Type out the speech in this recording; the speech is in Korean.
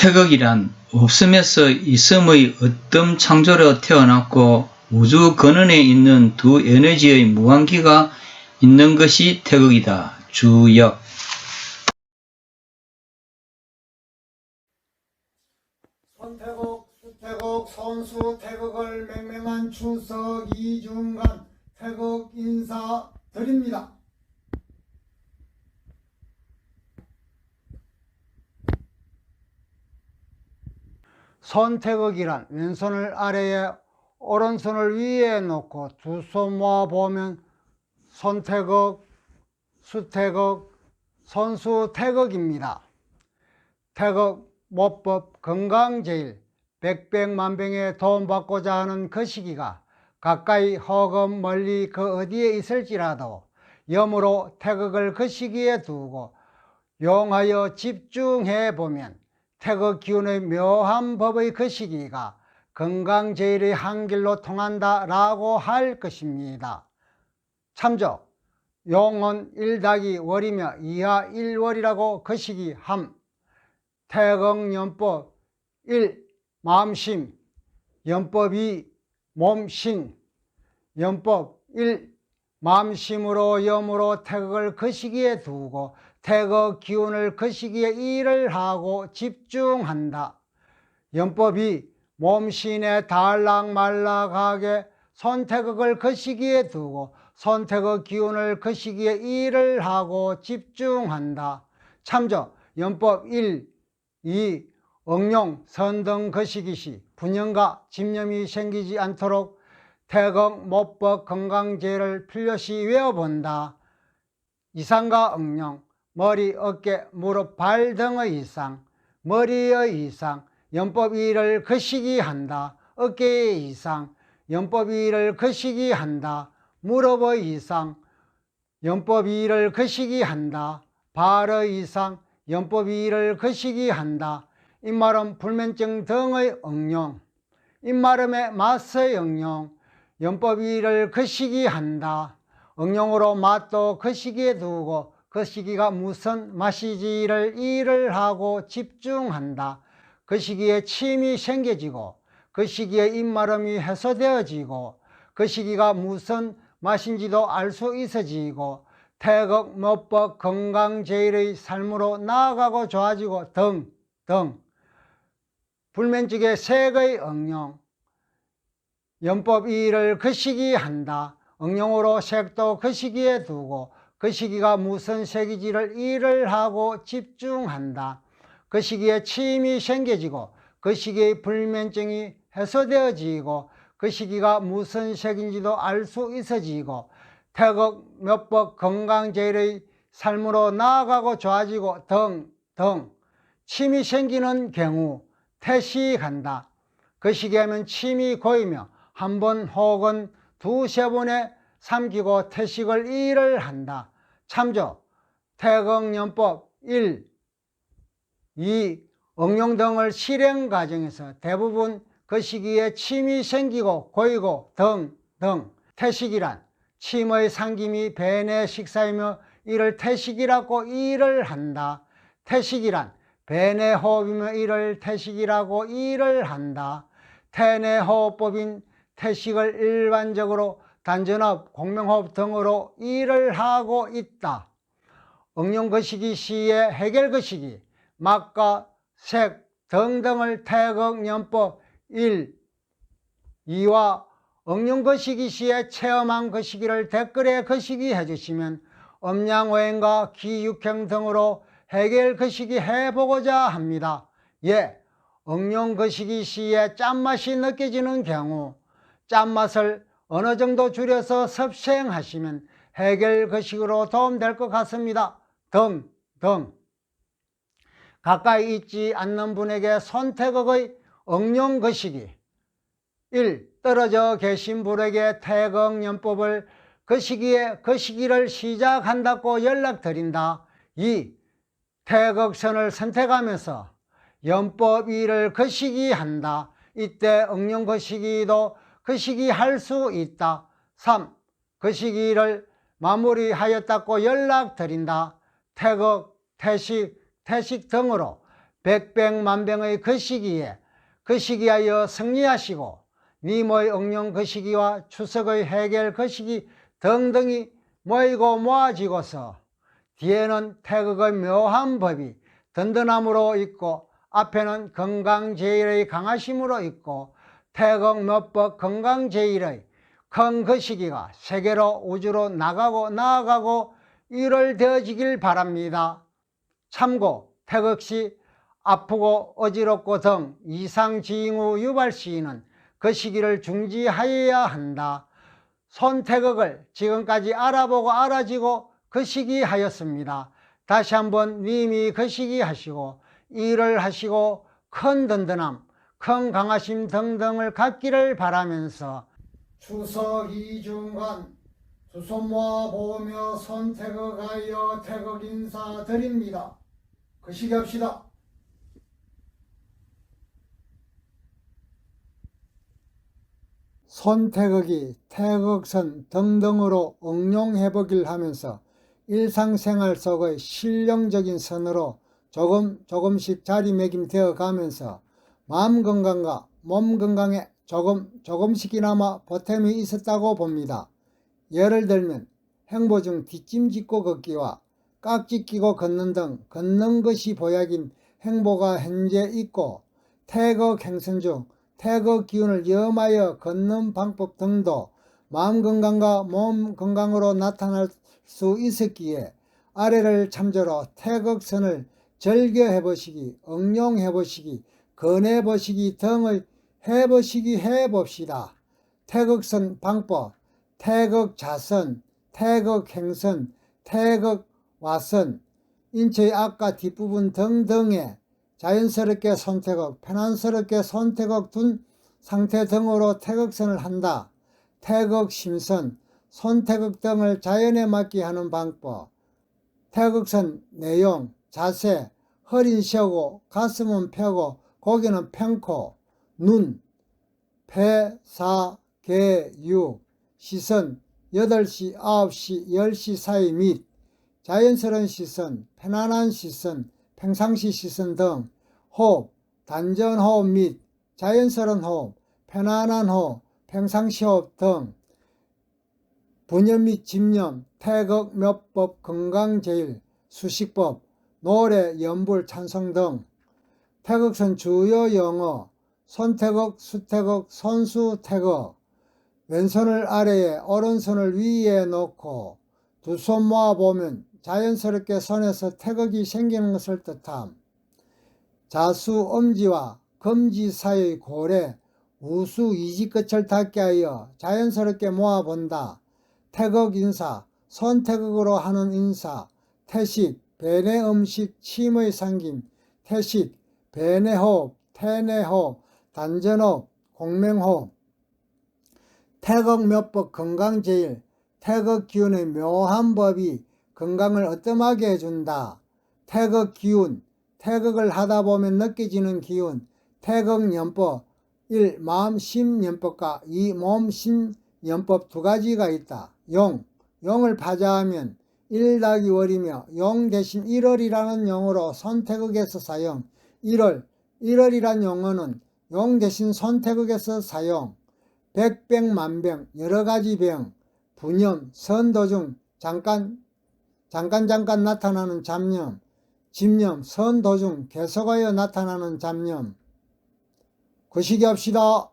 태극이란 없음에서 있음의 어떤 창조로 태어났고 우주 근원에 있는 두 에너지의 무한기가 있는 것이 태극이다. 주역 손태국, 수태국, 손수 태국을 맹맹한 추석 이중간 태국 인사 드립니다. 손태극이란 왼손을 아래에 오른손을 위에 놓고 두 손 모아 보면 손태극, 수태극, 손수태극입니다. 태극, 모법, 건강제일, 백백만병의 도움받고자 하는 그 시기가 가까이 혹은 멀리 그 어디에 있을지라도 염으로 태극을 그 시기에 두고 용하여 집중해 보면 태극 기운의 묘한 법의 그 시기가 건강제일의 한 길로 통한다라고 할 것입니다. 참조 용은 1닭이 월이며 이하 1월이라고 그 시기 함 태극연법 1. 마음심 연법 2. 몸신 연법 1. 마음심으로 염으로 태극을 그 시기에 두고 태극 기운을 그 시기에 일을 하고 집중한다. 연법 2. 몸신에 달락말락하게 손태극을 그 시기에 두고 손태극 기운을 그 시기에 일을 하고 집중한다. 참조 연법 1. 이 응용 선등 거시기시 분연과 집념이 생기지 않도록 태극 모법 건강제를 필요시 외워본다. 이상과 응용 머리 어깨 무릎 발 등의 이상 머리의 이상 연법 일을 거시기 한다. 어깨의 이상 연법 일을 거시기 한다. 무릎의 이상 연법 일을 거시기 한다. 발의 이상 연법 일을 거시기 한다. 입마름 불면증 등의 응용 입마름의 맛의 응용 연법 일을 거시기 한다. 응용으로 맛도 거시기에 두고 그 시기가 무슨 맛이지를 일을 하고 집중한다. 그 시기에 침이 생겨지고 그 시기에 입마름이 해소되어지고 그 시기가 무슨 맛인지도 알 수 있어지고 태극, 모법, 건강 제일의 삶으로 나아가고 좋아지고 등, 등. 불면증의 색의 응용, 연법 일을 그 시기에 한다. 응용으로 색도 그 시기에 두고 그 시기가 무슨 색이지를 일을 하고 집중한다. 그 시기에 침이 생겨지고 그 시기에 불면증이 해소되어지고 그 시기가 무슨 색인지도 알 수 있어지고 태극, 몇법, 건강제일의 삶으로 나아가고 좋아지고 등, 등. 침이 생기는 경우 퇴시간다. 그 시기하면 침이 고이며 한 번 혹은 두세 번에 삼키고 퇴식을 일을 한다. 참조 태극연법 1, 2, 응용 등을 실행 과정에서 대부분 그 시기에 침이 생기고 고이고 등, 등. 퇴식이란 침의 상김이 배내 식사이며 이를 퇴식이라고 일을 한다. 퇴식이란 배내 호흡이며 이를 퇴식이라고 일을 한다. 태내 호흡법인 퇴식을 일반적으로 단전업, 공명호흡 등으로 일을 하고 있다. 응용 거시기 시의 해결 거시기, 막과 색 등등을 태극 연법 1, 2와 응용 거시기 시에 체험한 거시기를 댓글에 거시기 해주시면 음양오행과 기육행 등으로 해결 거시기 해보고자 합니다. 예, 응용 거시기 시에 짠맛이 느껴지는 경우 짠맛을 어느 정도 줄여서 섭생하시면 해결 거식으로 도움될 것 같습니다. 등, 등. 가까이 있지 않는 분에게 선택의 응용 거시기 1. 떨어져 계신 분에게 태극연법을 그 시기에 그 시기를 시작한다고 연락드린다. 2. 태극선을 선택하면서 연법 일을 그 시기 한다. 이때 응용 그 시기도 그 시기 할 수 있다. 3. 그 시기를 마무리하였다고 연락드린다. 태극, 태식, 태식 등으로 백백만병의 그 시기에 그 시기하여 승리하시고 님의 응용 그 시기와 추석의 해결 그 시기 등등이 모이고 모아지고서 뒤에는 태극의 묘한 법이 든든함으로 있고 앞에는 건강제일의 강하심으로 있고 태극 몇법 건강제일의 큰그 시기가 세계로 우주로 나가고 나아가고 이를 되어지길 바랍니다. 참고 태극시 아프고 어지럽고 등 이상 징후 유발 시에는 그 시기를 중지하여야 한다. 손태극을 지금까지 알아보고 알아지고 그 시기 하였습니다. 다시 한번 님이 그 시기 하시고 일을 하시고 큰 든든함, 큰 강하심 등등을 갖기를 바라면서 추석 이중간 두 손 모아 보며 손태극하여 태극 인사 드립니다. 그 시기 합시다. 손태극이 태극선 등등으로 응용해보길 하면서 일상생활 속의 실용적인 선으로 조금 조금씩 자리매김되어 가면서 마음 건강과 몸 건강에 조금 조금씩이나마 보탬이 있었다고 봅니다. 예를 들면 행보 중 뒷짐 짓고 걷기와 깍지 끼고 걷는 등 걷는 것이 보약인 행보가 현재 있고 태거 행선 중 태거 기운을 염하여 걷는 방법 등도 마음 건강과 몸 건강으로 나타날 수 있었기에 아래를 참조로 태극선을 절개해 보시기, 응용해 보시기, 건해 보시기 등의 해 보시기 해 봅시다. 태극선 방법, 태극 자선, 태극 행선, 태극 와선, 인체의 앞과 뒷부분 등등에 자연스럽게 손태극, 편안스럽게 손태극 둔 상태 등으로 태극선을 한다. 태극 심선, 손태극 등을 자연에 맞게 하는 방법. 태극선 내용, 자세, 허리는 쉬고 가슴은 펴고 고개는 펴고 눈, 폐, 사, 개, 육, 시선 8시, 9시, 10시 사이 및 자연스러운 시선, 편안한 시선, 평상시 시선 등 호흡, 단전 호흡 및 자연스러운 호흡, 편안한 호흡, 평상시 호흡 등 분열 및 집념, 태극, 몇법, 건강제일, 수식법, 노래, 연불, 찬송 등 태극선 주요 영어, 손태극, 수태극, 손수태극 왼손을 아래에 오른손을 위에 놓고 두 손 모아 보면 자연스럽게 손에서 태극이 생기는 것을 뜻함. 자수 엄지와 검지 사이의 고래, 우수 이지 끝을 닿게 하여 자연스럽게 모아 본다. 태극 인사, 손태극으로 하는 인사, 태식, 배내 음식, 침의 상김, 태식, 배내호흡, 태내호흡, 단전호흡, 공맹호흡, 태극 몇법 건강제일, 태극 기운의 묘한 법이 건강을 어뜸하게 해준다. 태극 기운, 태극을 하다 보면 느껴지는 기운, 태극 연법, 1. 마음 심연법과 2. 몸 심연법 두 가지가 있다. 용, 용을 파자하면 1 더하기 월이며 용 대신 1월이라는 용어로 선태극에서 사용 1월, 1월이란 용어는 용 대신 선태극에서 사용. 백병만병 여러가지 병 분염 선도 중 잠깐 잠깐 잠깐 나타나는 잡념 집념 선도 중 계속하여 나타나는 잡념. 그 거시기 합시다.